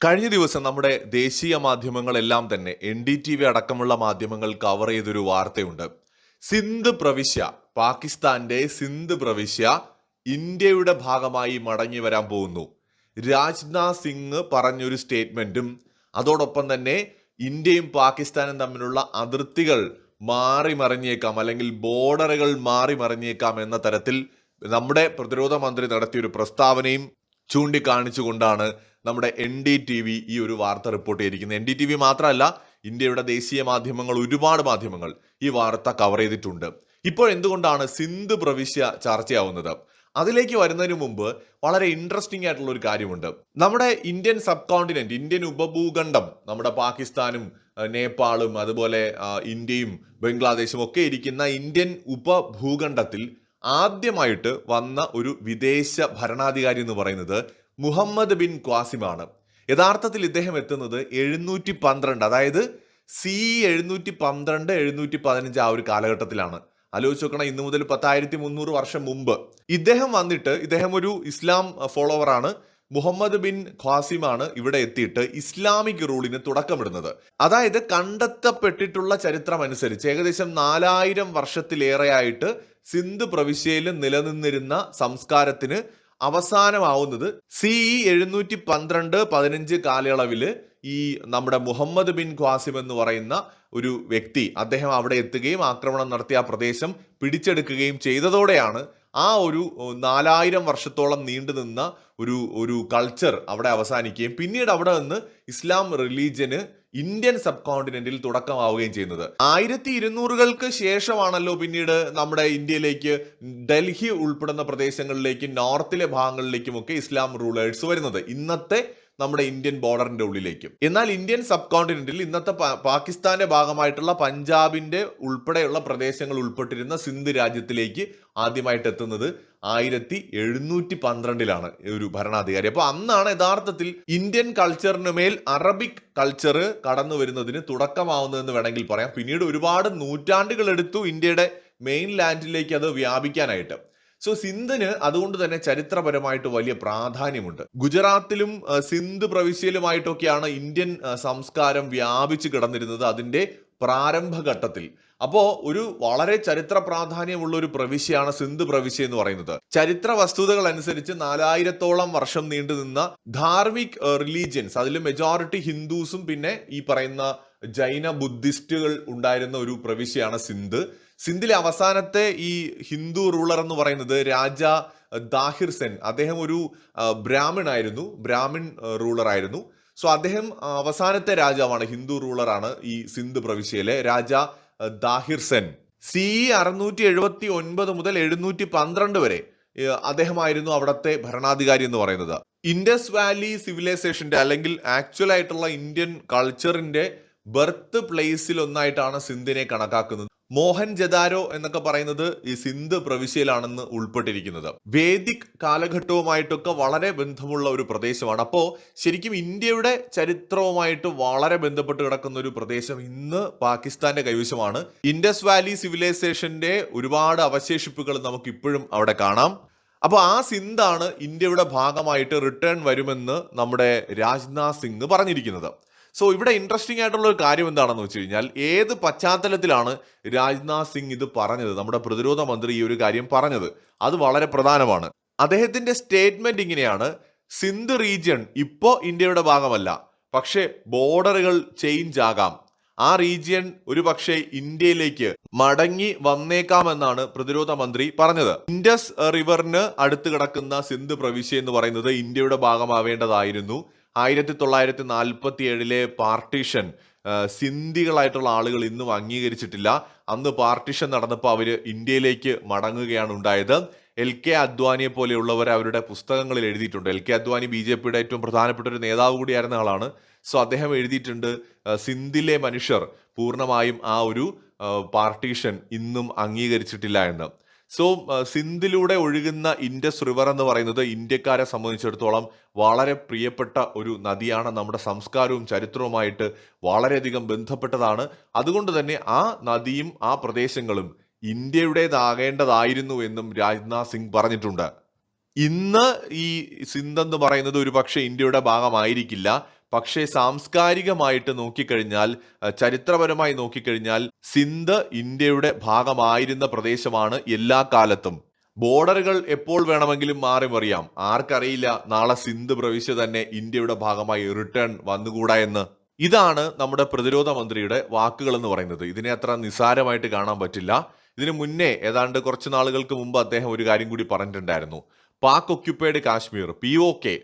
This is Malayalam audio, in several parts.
കഴിഞ്ഞ ദിവസം നമ്മുടെ ദേശീയ മാധ്യമങ്ങളെല്ലാം തന്നെ എൻ ഡി ടി വി അടക്കമുള്ള മാധ്യമങ്ങൾ കവർ ചെയ്തൊരു വാർത്തയുണ്ട്. സിന്ധ് പ്രവിശ്യ പാകിസ്ഥാന്റെ സിന്ധ് പ്രവിശ്യ ഇന്ത്യയുടെ ഭാഗമായി മടങ്ങി വരാൻ പോകുന്നു. രാജ്നാഥ് സിംഗ് പറഞ്ഞൊരു സ്റ്റേറ്റ്മെന്റും അതോടൊപ്പം തന്നെ ഇന്ത്യയും പാകിസ്ഥാനും തമ്മിലുള്ള അതിർത്തികൾ മാറി മറിഞ്ഞേക്കാം അല്ലെങ്കിൽ ബോർഡറുകൾ മാറി മറിഞ്ഞേക്കാം എന്ന തരത്തിൽ നമ്മുടെ പ്രതിരോധ മന്ത്രി നടത്തിയൊരു പ്രസ്താവനയും ചൂണ്ടിക്കാണിച്ചുകൊണ്ടാണ് നമ്മുടെ എൻ ഡി ടി വി ഈ ഒരു വാർത്ത റിപ്പോർട്ട് ചെയ്തിരിക്കുന്നത്. എൻ ഡി ടി വി മാത്രമല്ല ഇന്ത്യയുടെ ദേശീയ മാധ്യമങ്ങൾ ഒരുപാട് മാധ്യമങ്ങൾ ഈ വാർത്ത കവർ ചെയ്തിട്ടുണ്ട്. ഇപ്പോൾ എന്തുകൊണ്ടാണ് സിന്ധു പ്രവിശ്യ ചർച്ചയാവുന്നത്? അതിലേക്ക് വരുന്നതിന് മുമ്പ് വളരെ ഇൻട്രസ്റ്റിംഗ് ആയിട്ടുള്ള ഒരു കാര്യമുണ്ട്. നമ്മുടെ ഇന്ത്യൻ സബ് കോണ്ടിനെന്റ് ഇന്ത്യൻ ഉപഭൂഖണ്ഡം നമ്മുടെ പാകിസ്ഥാനും നേപ്പാളും അതുപോലെ ഇന്ത്യയും ബംഗ്ലാദേശും ഒക്കെ ഇരിക്കുന്ന ഇന്ത്യൻ ഉപഭൂഖണ്ഡത്തിൽ ആദ്യമായിട്ട് വന്ന ഒരു വിദേശ ഭരണാധികാരി എന്ന് പറയുന്നത് മുഹമ്മദ് ബിൻ ക്വാസിമാണ് യഥാർത്ഥത്തിൽ ഇദ്ദേഹം എത്തുന്നത് എഴുന്നൂറ്റി പന്ത്രണ്ട് അതായത് സി എഴുന്നൂറ്റി പന്ത്രണ്ട് എഴുന്നൂറ്റി പതിനഞ്ച് ആ ഒരു കാലഘട്ടത്തിലാണ്. ആലോചിച്ച് നോക്കണം ഇന്നു മുതൽ പത്തായിരത്തി മുന്നൂറ് വർഷം മുമ്പ്. ഇദ്ദേഹം വന്നിട്ട് ഇദ്ദേഹം ഒരു ഇസ്ലാം ഫോളോവർ ആണ് മുഹമ്മദ് ബിൻ ഖാസിമാണ് ഇവിടെ എത്തിയിട്ട് ഇസ്ലാമിക് റൂളിന് തുടക്കമിടുന്നത്. അതായത് കണ്ടെത്തപ്പെട്ടിട്ടുള്ള ചരിത്രം അനുസരിച്ച് ഏകദേശം നാലായിരം വർഷത്തിലേറെയായിട്ട് സിന്ധു പ്രവിശ്യയിൽ നിലനിന്നിരുന്ന സംസ്കാരത്തിന് അവസാനമാവുന്നത് സി ഇ എഴുന്നൂറ്റി പന്ത്രണ്ട് പതിനഞ്ച് കാലയളവിൽ ഈ നമ്മുടെ മുഹമ്മദ് ബിൻ ഖാസിം എന്ന് പറയുന്ന ഒരു വ്യക്തി അദ്ദേഹം അവിടെ എത്തുകയും ആക്രമണം നടത്തിയ ആ പ്രദേശം പിടിച്ചെടുക്കുകയും ചെയ്തതോടെയാണ് ആ ഒരു നാലായിരം വർഷത്തോളം നീണ്ടു നിന്ന ഒരു ഒരു കൾച്ചർ അവിടെ അവസാനിക്കുകയും പിന്നീട് അവിടെ നിന്ന് ഇസ്ലാം റിലീജിയന് ഇന്ത്യൻ സബ് കോണ്ടിനെന്റിൽ തുടക്കമാവുകയും ചെയ്യുന്നത്. ആയിരത്തി ഇരുന്നൂറുകൾക്ക് ശേഷമാണല്ലോ പിന്നീട് നമ്മുടെ ഇന്ത്യയിലേക്ക് ഡൽഹി ഉൾപ്പെടുന്ന പ്രദേശങ്ങളിലേക്കും നോർത്തിലെ ഭാഗങ്ങളിലേക്കുമൊക്കെ ഇസ്ലാം റൂളേഴ്സ് വരുന്നത്. ഇന്നത്തെ നമ്മുടെ ഇന്ത്യൻ ബോർഡറിന്റെ ഉള്ളിലേക്കും. എന്നാൽ ഇന്ത്യൻ സബ് കോണ്ടിനെന്റിൽ ഇന്നത്തെ പാകിസ്ഥാന്റെ ഭാഗമായിട്ടുള്ള പഞ്ചാബിന്റെ ഉൾപ്പെടെയുള്ള പ്രദേശങ്ങൾ ഉൾപ്പെട്ടിരുന്ന സിന്ധ് രാജ്യത്തിലേക്ക് ആദ്യമായിട്ട് എത്തുന്നത് ആയിരത്തി എഴുന്നൂറ്റി പന്ത്രണ്ടിലാണ് ഒരു ഭരണാധികാരി. അപ്പൊ അന്നാണ് യഥാർത്ഥത്തിൽ ഇന്ത്യൻ കൾച്ചറിന് മേൽ അറബിക് കൾച്ചർ കടന്നു വരുന്നതിന് തുടക്കമാവുന്നതെന്ന് വേണമെങ്കിൽ പറയാം. പിന്നീട് ഒരുപാട് നൂറ്റാണ്ടുകൾ എടുത്തു ഇന്ത്യയുടെ മെയിൻ ലാൻഡിലേക്ക് അത് വ്യാപിക്കാനായിട്ട്. സോ സിന്ധിന് അതുകൊണ്ട് തന്നെ ചരിത്രപരമായിട്ട് വലിയ പ്രാധാന്യമുണ്ട്. ഗുജറാത്തിലും സിന്ധ് പ്രവിശ്യയിലുമായിട്ടൊക്കെയാണ് ഇന്ത്യൻ സംസ്കാരം വ്യാപിച്ചു കിടന്നിരുന്നത് അതിന്റെ പ്രാരംഭഘട്ടത്തിൽ. അപ്പോൾ ഒരു വളരെ ചരിത്ര പ്രാധാന്യമുള്ള ഒരു പ്രവിശ്യയാണ് സിന്ധ് പ്രവിശ്യ എന്ന് പറയുന്നത്. ചരിത്ര വസ്തുതകൾ അനുസരിച്ച് നാലായിരത്തോളം വർഷം നീണ്ടു നിന്ന ധാർമ്മിക് റിലീജിയൻസ് അതിൽ മെജോറിറ്റി ഹിന്ദുസും പിന്നെ ഈ പറയുന്ന ജൈന ബുദ്ധിസ്റ്റുകൾ ഉണ്ടായിരുന്ന ഒരു പ്രവിശ്യയാണ് സിന്ധ്. സിന്ധിലെ അവസാനത്തെ ഈ ഹിന്ദു റൂളർ എന്ന് പറയുന്നത് രാജ ദാഹിർ സെൻ. അദ്ദേഹം ഒരു ബ്രാഹ്മിൺ ആയിരുന്നു ബ്രാഹ്മിൺ റൂളർ ആയിരുന്നു. സോ അദ്ദേഹം അവസാനത്തെ രാജാവാണ് ഹിന്ദു റൂളറാണ് ഈ സിന്ധ് പ്രവിശ്യയിലെ രാജ ദാഹിർ സെൻ. സി അറുന്നൂറ്റി എഴുപത്തി ഒൻപത് മുതൽ എഴുന്നൂറ്റി പന്ത്രണ്ട് വരെ അദ്ദേഹമായിരുന്നു അവിടുത്തെ ഭരണാധികാരി എന്ന് പറയുന്നത്. ഇൻഡസ് വാലി സിവിലൈസേഷന്റെ അല്ലെങ്കിൽ ആക്ച്വൽ ആയിട്ടുള്ള ഇന്ത്യൻ കൾച്ചറിന്റെ ബർത്ത് പ്ലേസിൽ ഒന്നായിട്ടാണ് സിന്ധിനെ കണക്കാക്കുന്നത്. മോഹൻ ജദാരോ എന്നൊക്കെ പറയുന്നത് ഈ സിന്ധ് പ്രവിശ്യയിലാണെന്ന് ഉൾപ്പെട്ടിരിക്കുന്നത്. വേദിക് കാലഘട്ടവുമായിട്ടൊക്കെ വളരെ ബന്ധമുള്ള ഒരു പ്രദേശമാണ്. അപ്പോൾ ശരിക്കും ഇന്ത്യയുടെ ചരിത്രവുമായിട്ട് വളരെ ബന്ധപ്പെട്ട് കിടക്കുന്ന ഒരു പ്രദേശം ഇന്ന് പാകിസ്ഥാന്റെ കൈവശമാണ്. ഇൻഡസ് വാലി സിവിലൈസേഷന്റെ ഒരുപാട് അവശേഷിപ്പുകൾ നമുക്ക് ഇപ്പോഴും അവിടെ കാണാം. അപ്പോൾ ആ സിന്ധാണ് ഇന്ത്യയുടെ ഭാഗമായിട്ട് റിട്ടേൺ വരുമെന്ന് നമ്മുടെ രാജ്നാഥ് സിംഗ് പറഞ്ഞിരിക്കുന്നത്. സോ ഇവിടെ ഇൻട്രസ്റ്റിംഗ് ആയിട്ടുള്ള ഒരു കാര്യം എന്താണെന്ന് വെച്ച് കഴിഞ്ഞാൽ ഏത് പശ്ചാത്തലത്തിലാണ് രാജ്നാഥ് സിംഗ് ഇത് പറഞ്ഞത്? നമ്മുടെ പ്രതിരോധ മന്ത്രി ഈ ഒരു കാര്യം പറഞ്ഞത്. അത് വളരെ പ്രധാനമാണ്. അദ്ദേഹത്തിന്റെ സ്റ്റേറ്റ്മെന്റ് ഇങ്ങനെയാണ്. സിന്ധ് റീജിയൺ ഇപ്പോൾ ഇന്ത്യയുടെ ഭാഗമല്ല. പക്ഷേ ബോർഡറുകൾ ചേഞ്ച് ആകാം. ആ റീജിയൻ ഒരു പക്ഷേ ഇന്ത്യയിലേക്ക് മടങ്ങി വന്നേക്കാമെന്നാണ് പ്രതിരോധ മന്ത്രി പറഞ്ഞത്. ഇൻഡസ് റിവറിന് അടുത്ത് കിടക്കുന്ന സിന്ധ് പ്രവിശ്യ എന്ന് പറയുന്നത് ഇന്ത്യയുടെ ഭാഗമാവേണ്ടതായിരുന്നു. ആയിരത്തി തൊള്ളായിരത്തി നാൽപ്പത്തി ഏഴിലെ പാർട്ടീഷൻ സിന്ധികളായിട്ടുള്ള ആളുകൾ ഇന്നും അംഗീകരിച്ചിട്ടില്ല. അന്ന് പാർട്ടീഷൻ നടന്നപ്പോൾ അവർ ഇന്ത്യയിലേക്ക് മടങ്ങുകയാണ് ഉണ്ടായത്. എൽ കെ അദ്വാനിയെ പോലെയുള്ളവർ അവരുടെ പുസ്തകങ്ങളിൽ എഴുതിയിട്ടുണ്ട്. L K Advani B J പിയുടെ ഏറ്റവും പ്രധാനപ്പെട്ട ഒരു നേതാവ് കൂടിയായിരുന്ന ആളാണ്. സോ അദ്ദേഹം എഴുതിയിട്ടുണ്ട് സിന്ധിലെ മനുഷ്യർ പൂർണമായും ആ ഒരു പാർട്ടീഷൻ ഇന്നും അംഗീകരിച്ചിട്ടില്ല എന്ന്. സോ സിന്ധിലൂടെ ഒഴുകുന്ന ഇൻഡസ് റിവർ എന്ന് പറയുന്നത് ഇന്ത്യക്കാരെ സംബന്ധിച്ചിടത്തോളം വളരെ പ്രിയപ്പെട്ട ഒരു നദിയാണ്. നമ്മുടെ സംസ്കാരവും ചരിത്രവുമായിട്ട് വളരെയധികം ബന്ധപ്പെട്ടതാണ്. അതുകൊണ്ട് തന്നെ ആ നദിയും ആ പ്രദേശങ്ങളും ഇന്ത്യയുടേതാകേണ്ടതായിരുന്നു എന്നും രാജ്നാഥ് സിംഗ് പറഞ്ഞിട്ടുണ്ട്. ഇന്ന് ഈ സിന്ധ് എന്ന് പറയുന്നത് ഒരു പക്ഷേ ഇന്ത്യയുടെ ഭാഗമായിരിക്കില്ല. പക്ഷേ സാംസ്കാരികമായിട്ട് നോക്കിക്കഴിഞ്ഞാൽ ചരിത്രപരമായി നോക്കിക്കഴിഞ്ഞാൽ സിന്ധ് ഇന്ത്യയുടെ ഭാഗമായിരുന്ന പ്രദേശമാണ് എല്ലാ കാലത്തും. ബോർഡറുകൾ എപ്പോൾ വേണമെങ്കിലും മാറി മറിയാം ആർക്കറിയില്ല നാളെ സിന്ധ് പ്രവിശ്യ തന്നെ ഇന്ത്യയുടെ ഭാഗമായി റിട്ടേൺ വന്നുകൂടാ എന്ന്. ഇതാണ് നമ്മുടെ പ്രതിരോധ മന്ത്രിയുടെ വാക്കുകൾ എന്ന് പറയുന്നത്. ഇതിനെ അത്ര നിസാരമായിട്ട് കാണാൻ പറ്റില്ല. ഇതിനു മുന്നേ ഏതാണ്ട് കുറച്ച് നാളുകൾക്ക് മുമ്പ് അദ്ദേഹം ഒരു കാര്യം കൂടി പറഞ്ഞിട്ടുണ്ടായിരുന്നു. Pak occupied Kashmir P O K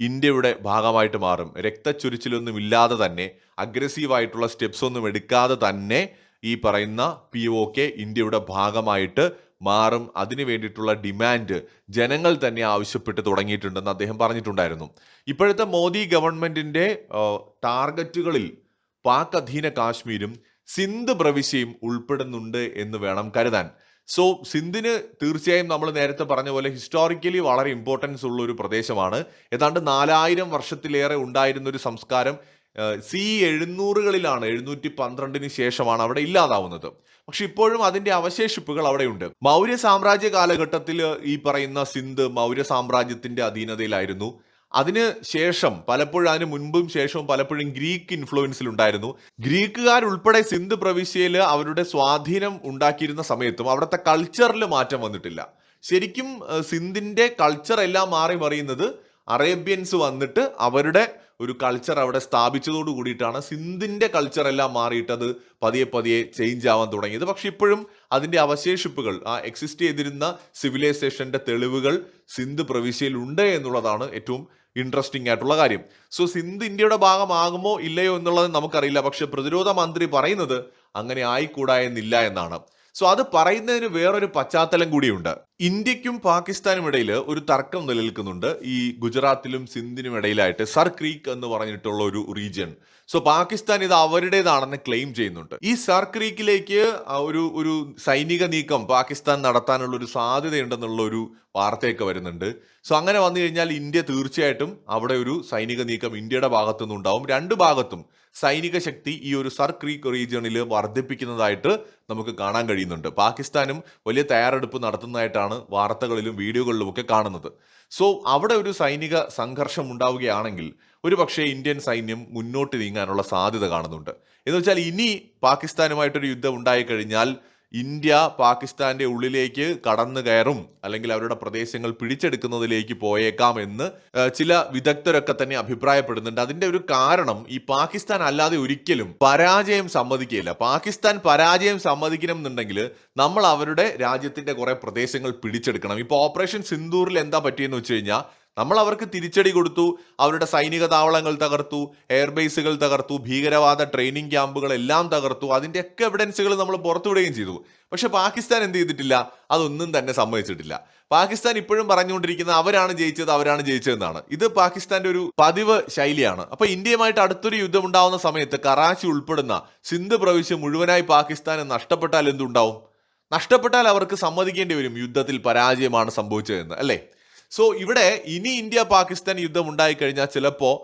ഇന്ത്യയുടെ ഭാഗമായിട്ട് മാറും. രക്തച്ചൊരിച്ചിലൊന്നും ഇല്ലാതെ തന്നെ അഗ്രസീവായിട്ടുള്ള സ്റ്റെപ്സ് ഒന്നും എടുക്കാതെ തന്നെ ഈ പറയുന്ന പി ഒ കെ ഇന്ത്യയുടെ ഭാഗമായിട്ട് മാറും. അതിനു വേണ്ടിയിട്ടുള്ള ഡിമാൻഡ് ജനങ്ങൾ തന്നെ ആവശ്യപ്പെട്ട് തുടങ്ങിയിട്ടുണ്ടെന്ന് അദ്ദേഹം പറഞ്ഞിട്ടുണ്ടായിരുന്നു. ഇപ്പോഴത്തെ മോദി ഗവൺമെന്റിന്റെ ടാർഗറ്റുകളിൽ പാക് അധീന കാശ്മീരും സിന്ധ് പ്രവിശ്യയും ഉൾപ്പെടുന്നുണ്ട് എന്ന് വേണം കരുതാൻ. സോ സിന്ധിന് തീർച്ചയായും നമ്മൾ നേരത്തെ പറഞ്ഞ പോലെ ഹിസ്റ്റോറിക്കലി വളരെ ഇമ്പോർട്ടൻസ് ഉള്ള ഒരു പ്രദേശമാണ്. ഏതാണ്ട് നാലായിരം വർഷത്തിലേറെ ഉണ്ടായിരുന്ന ഒരു സംസ്കാരം സി എഴുന്നൂറുകളിലാണ് എഴുന്നൂറ്റി പന്ത്രണ്ടിന് ശേഷമാണ് അവിടെ ഇല്ലാതാവുന്നത്. പക്ഷെ ഇപ്പോഴും അതിന്റെ അവശേഷിപ്പുകൾ അവിടെയുണ്ട്. മൗര്യ സാമ്രാജ്യ കാലഘട്ടത്തിൽ ഈ പറയുന്ന സിന്ധ് മൗര്യ സാമ്രാജ്യത്തിന്റെ അധീനതയിലായിരുന്നു. അതിന് ശേഷം പലപ്പോഴും അതിന് മുൻപും ശേഷവും പലപ്പോഴും ഗ്രീക്ക് ഇൻഫ്ലുവൻസിൽ ഉണ്ടായിരുന്നു ഗ്രീക്കുകാരുൾപ്പെടെ സിന്ധ് പ്രവിശ്യയിൽ അവരുടെ സ്വാധീനം ഉണ്ടാക്കിയിരുന്ന സമയത്തും അവിടുത്തെ കൾച്ചറിൽ മാറ്റം വന്നിട്ടില്ല. ശരിക്കും സിന്ധിന്റെ കൾച്ചർ എല്ലാം മാറി മറിയുന്നത് അറേബ്യൻസ് വന്നിട്ട് അവരുടെ ഒരു കൾച്ചർ അവിടെ സ്ഥാപിച്ചതോട് കൂടിയിട്ടാണ് സിന്ധിന്റെ കൾച്ചർ എല്ലാം മാറിയിട്ടത് പതിയെ പതിയെ ചേഞ്ച് ആവാൻ തുടങ്ങിയത്. പക്ഷെ ഇപ്പോഴും അതിന്റെ അവശേഷിപ്പുകൾ ആ എക്സിസ്റ്റ് ചെയ്തിരുന്ന സിവിലൈസേഷന്റെ തെളിവുകൾ സിന്ധ് പ്രവിശ്യയിൽ ഉണ്ട് എന്നുള്ളതാണ് ഏറ്റവും ഇൻട്രസ്റ്റിംഗ് ആയിട്ടുള്ള കാര്യം. സോ സിന്ധ് ഇന്ത്യയുടെ ഭാഗമാകുമോ ഇല്ലയോ എന്നുള്ളത് നമുക്കറിയില്ല. പക്ഷെ പ്രതിരോധ മന്ത്രി പറയുന്നത് അങ്ങനെ ആയിക്കൂടാ എന്നില്ല എന്നാണ്. സോ അത് പറയുന്നതിന് വേറൊരു പശ്ചാത്തലം കൂടിയുണ്ട്. ഇന്ത്യക്കും പാകിസ്ഥാനും ഇടയിൽ ഒരു തർക്കം നിലനിൽക്കുന്നുണ്ട്. ഈ ഗുജറാത്തിലും സിന്ധിനും ഇടയിലായിട്ട് സർ ക്രീക്ക് എന്ന് പറഞ്ഞിട്ടുള്ള ഒരു റീജിയൻ. സോ പാകിസ്ഥാൻ ഇത് അവരുടേതാണെന്ന് ക്ലെയിം ചെയ്യുന്നുണ്ട്. ഈ സർ ക്രീക്കിലേക്ക് ഒരു ഒരു സൈനിക നീക്കം പാകിസ്ഥാൻ നടത്താനുള്ള ഒരു സാധ്യതയുണ്ടെന്നുള്ള ഒരു വാർത്തയൊക്കെ വരുന്നുണ്ട്. സോ അങ്ങനെ വന്നു കഴിഞ്ഞാൽ ഇന്ത്യ തീർച്ചയായിട്ടും അവിടെ ഒരു സൈനിക നീക്കം ഇന്ത്യയുടെ ഭാഗത്തു നിന്നുണ്ടാവും രണ്ട് ഭാഗത്തും. സൈനിക ശക്തി ഈ ഒരു സർ ക്രീക്ക് റീജിയണിൽ വർദ്ധിപ്പിക്കുന്നതായിട്ട് നമുക്ക് കാണാൻ കഴിയുന്നുണ്ട്. പാകിസ്ഥാനും വലിയ തയ്യാറെടുപ്പ് നടത്തുന്നതായിട്ടാണ് വാർത്തകളിലും വീഡിയോകളിലും ഒക്കെ കാണുന്നത്. സോ അവിടെ ഒരു സൈനിക സംഘർഷം ഉണ്ടാവുകയാണെങ്കിൽ ഒരു പക്ഷേ ഇന്ത്യൻ സൈന്യം മുന്നോട്ട് നീങ്ങാനുള്ള സാധ്യത കാണുന്നുണ്ട്. എന്ന് വെച്ചാൽ ഇനി പാകിസ്ഥാനുമായിട്ടൊരു യുദ്ധം ഉണ്ടായിക്കഴിഞ്ഞാൽ ഇന്ത്യ പാകിസ്ഥാന്റെ ഉള്ളിലേക്ക് കടന്നു കയറും അല്ലെങ്കിൽ അവരുടെ പ്രദേശങ്ങൾ പിടിച്ചെടുക്കുന്നതിലേക്ക് പോയേക്കാം എന്ന് ചില വിദഗ്ധരൊക്കെ തന്നെ അഭിപ്രായപ്പെടുന്നുണ്ട്. അതിന്റെ ഒരു കാരണം ഈ പാകിസ്ഥാൻ അല്ലാതെ ഒരിക്കലും പരാജയം സമ്മതിക്കില്ല പാകിസ്ഥാൻ പരാജയം സമ്മതിക്കണം എന്നുണ്ടെങ്കിൽ നമ്മൾ അവരുടെ രാജ്യത്തിന്റെ കുറെ പ്രദേശങ്ങൾ പിടിച്ചെടുക്കണം. ഇപ്പൊ ഓപ്പറേഷൻ സിന്ദൂറിൽ എന്താ പറ്റിയെന്ന് വെച്ച് കഴിഞ്ഞാൽ നമ്മൾ അവർക്ക് തിരിച്ചടി കൊടുത്തു അവരുടെ സൈനിക താവളങ്ങൾ തകർത്തു എയർബേസുകൾ തകർത്തു ഭീകരവാദ ട്രെയിനിങ് ക്യാമ്പുകൾ എല്ലാം തകർത്തു അതിന്റെ ഒക്കെ എവിഡൻസുകൾ നമ്മൾ പുറത്തുവിടുകയും ചെയ്തു. പക്ഷെ പാകിസ്ഥാൻ എന്ത് ചെയ്തിട്ടില്ല? അതൊന്നും തന്നെ സമ്മതിച്ചിട്ടില്ല. പാകിസ്ഥാൻ ഇപ്പോഴും പറഞ്ഞുകൊണ്ടിരിക്കുന്ന അവരാണ് ജയിച്ചത് അവരാണ് ജയിച്ചതെന്നാണ്. ഇത് പാകിസ്ഥാന്റെ ഒരു പതിവ് ശൈലിയാണ്. അപ്പൊ ഇന്ത്യയുമായിട്ട് അടുത്തൊരു യുദ്ധം ഉണ്ടാവുന്ന സമയത്ത് കറാച്ചി ഉൾപ്പെടുന്ന സിന്ധ് പ്രവിശ്യ മുഴുവനായി പാകിസ്ഥാന് നഷ്ടപ്പെട്ടാൽ എന്തുണ്ടാവും? നഷ്ടപ്പെട്ടാൽ അവർക്ക് സമ്മതിക്കേണ്ടി വരും. യുദ്ധത്തിൽ പരാജയമാണ് സംഭവിച്ചതെന്ന് അല്ലേ? സോ ഇവിടെ ഇനി ഇന്ത്യ പാകിസ്ഥാൻ യുദ്ധം ഉണ്ടായിക്കഴിഞ്ഞാൽ ചിലപ്പോൾ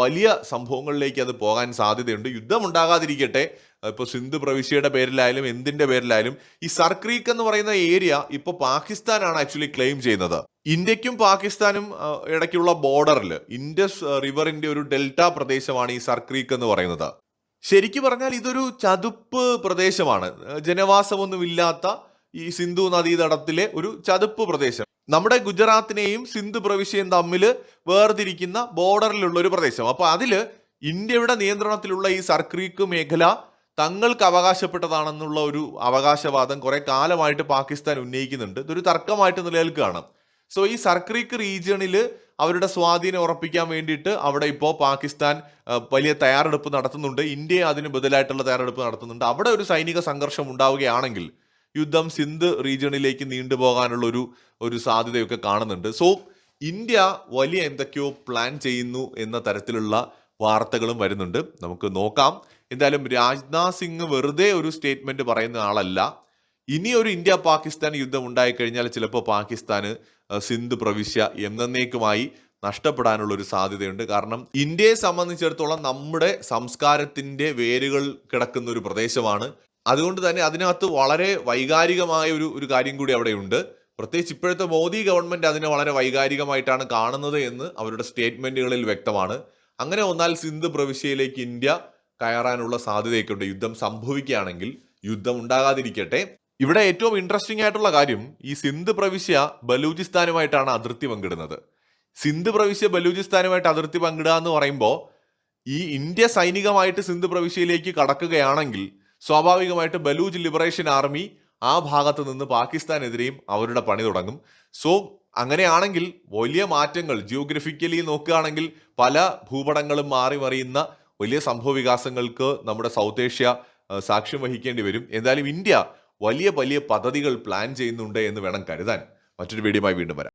വലിയ സംഭവങ്ങളിലേക്ക് അത് പോകാൻ സാധ്യതയുണ്ട്. യുദ്ധം ഉണ്ടാകാതിരിക്കട്ടെ. ഇപ്പോൾ സിന്ധു പ്രവിശ്യയുടെ പേരിലായാലും എന്തിന്റെ പേരിലായാലും ഈ സർക്രീക്ക് എന്ന് പറയുന്ന ഏരിയ ഇപ്പോൾ പാകിസ്ഥാനാണ് ആക്ച്വലി ക്ലെയിം ചെയ്യുന്നത്. ഇന്ത്യക്കും പാകിസ്ഥാനും ഇടയ്ക്കുള്ള ബോർഡറിൽ ഇൻഡസ് റിവറിന്റെ ഒരു ഡെൽറ്റ പ്രദേശമാണ് ഈ സർക്രീക്ക് എന്ന് പറയുന്നത്. ശരിക്കു പറഞ്ഞാൽ ഇതൊരു ചതുപ്പ് പ്രദേശമാണ്. ജനവാസമൊന്നുമില്ലാത്ത ഈ സിന്ധു നദീതടത്തിലെ ഒരു ചതുപ്പ് പ്രദേശം. നമ്മുടെ ഗുജറാത്തിനെയും സിന്ധു പ്രവിശ്യയും തമ്മിൽ വേർതിരിക്കുന്ന ബോർഡറിലുള്ള ഒരു പ്രദേശം. അപ്പൊ അതിൽ ഇന്ത്യയുടെ നിയന്ത്രണത്തിലുള്ള ഈ സർക്രീക്ക് മേഖല തങ്ങൾക്ക് അവകാശപ്പെട്ടതാണെന്നുള്ള ഒരു അവകാശവാദം കുറെ കാലമായിട്ട് പാകിസ്ഥാൻ ഉന്നയിക്കുന്നുണ്ട്. ഇതൊരു തർക്കമായിട്ട് നിലനിൽക്കുകയാണ്. സോ ഈ സർക്രീക്ക് റീജിയണിൽ അവരുടെ സ്വാധീനം ഉറപ്പിക്കാൻ വേണ്ടിയിട്ട് അവിടെ ഇപ്പോൾ പാകിസ്ഥാൻ വലിയ തയ്യാറെടുപ്പ് നടത്തുന്നുണ്ട്. ഇന്ത്യ അതിന് ബദലായിട്ടുള്ള തയ്യാറെടുപ്പ് നടത്തുന്നുണ്ട്. അവിടെ ഒരു സൈനിക സംഘർഷം ഉണ്ടാവുകയാണെങ്കിൽ യുദ്ധം സിന്ധ് റീജിയണിലേക്ക് നീണ്ടുപോകാനുള്ള ഒരു ഒരു സാധ്യതയൊക്കെ കാണുന്നുണ്ട്. സോ ഇന്ത്യ വലിയ എന്തൊക്കെയോ പ്ലാൻ ചെയ്യുന്നു എന്ന തരത്തിലുള്ള വാർത്തകളും വരുന്നുണ്ട്. നമുക്ക് നോക്കാം. എന്തായാലും രാജ്നാഥ് സിംഗ് വെറുതെ ഒരു സ്റ്റേറ്റ്മെന്റ് പറയുന്ന ആളല്ല. ഇനി ഒരു ഇന്ത്യ പാകിസ്ഥാൻ യുദ്ധം ഉണ്ടായിക്കഴിഞ്ഞാൽ ചിലപ്പോൾ പാകിസ്ഥാന് സിന്ധു പ്രവിശ്യ എന്നേക്കുമായി നഷ്ടപ്പെടാനുള്ള ഒരു സാധ്യതയുണ്ട്. കാരണം ഇന്ത്യയെ സംബന്ധിച്ചിടത്തോളം നമ്മുടെ സംസ്കാരത്തിന്റെ വേരുകൾ കിടക്കുന്ന ഒരു പ്രദേശമാണ്. അതുകൊണ്ട് തന്നെ അതിനകത്ത് വളരെ വൈകാരികമായ ഒരു ഒരു കാര്യം കൂടി അവിടെയുണ്ട്. പ്രത്യേകിച്ച് ഇപ്പോഴത്തെ മോദി ഗവൺമെന്റ് അതിനെ വളരെ വൈകാരികമായിട്ടാണ് കാണുന്നത് എന്ന് അവരുടെ സ്റ്റേറ്റ്മെന്റുകളിൽ വ്യക്തമാണ്. അങ്ങനെ വന്നാൽ സിന്ധു പ്രവിശ്യയിലേക്ക് ഇന്ത്യ കയറാനുള്ള സാധ്യതയൊക്കെയുണ്ട്. യുദ്ധം സംഭവിക്കുകയാണെങ്കിൽ യുദ്ധം ഉണ്ടാകാതിരിക്കട്ടെ. ഇവിടെ ഏറ്റവും ഇൻട്രസ്റ്റിംഗ് ആയിട്ടുള്ള കാര്യം ഈ സിന്ധു പ്രവിശ്യ ബലൂചിസ്ഥാനുമായിട്ടാണ് അതിർത്തി പങ്കിടുന്നത്. സിന്ധു പ്രവിശ്യ ബലൂചിസ്ഥാനുമായിട്ട് അതിർത്തി പങ്കിടുക എന്ന് പറയുമ്പോൾ ഈ ഇന്ത്യ സൈനികമായിട്ട് സിന്ധു പ്രവിശ്യയിലേക്ക് കടക്കുകയാണെങ്കിൽ സ്വാഭാവികമായിട്ട് ബലൂജ് ലിബറേഷൻ ആർമി ആ ഭാഗത്ത് നിന്ന് പാകിസ്ഥാനെതിരെയും അവരുടെ പണി തുടങ്ങും. സോ അങ്ങനെയാണെങ്കിൽ വലിയ മാറ്റങ്ങൾ ജിയോഗ്രഫിക്കലി നോക്കുകയാണെങ്കിൽ പല ഭൂപടങ്ങളും മാറി മറിയുന്ന വലിയ സംഭവ വികാസങ്ങൾക്ക് നമ്മുടെ സൗത്ത് ഏഷ്യ സാക്ഷ്യം വഹിക്കേണ്ടി വരും. എന്തായാലും ഇന്ത്യ വലിയ വലിയ പദ്ധതികൾ പ്ലാൻ ചെയ്യുന്നുണ്ട് എന്ന് വേണം കരുതാൻ. മറ്റൊരു വീഡിയോയുമായി വീണ്ടും വരാം.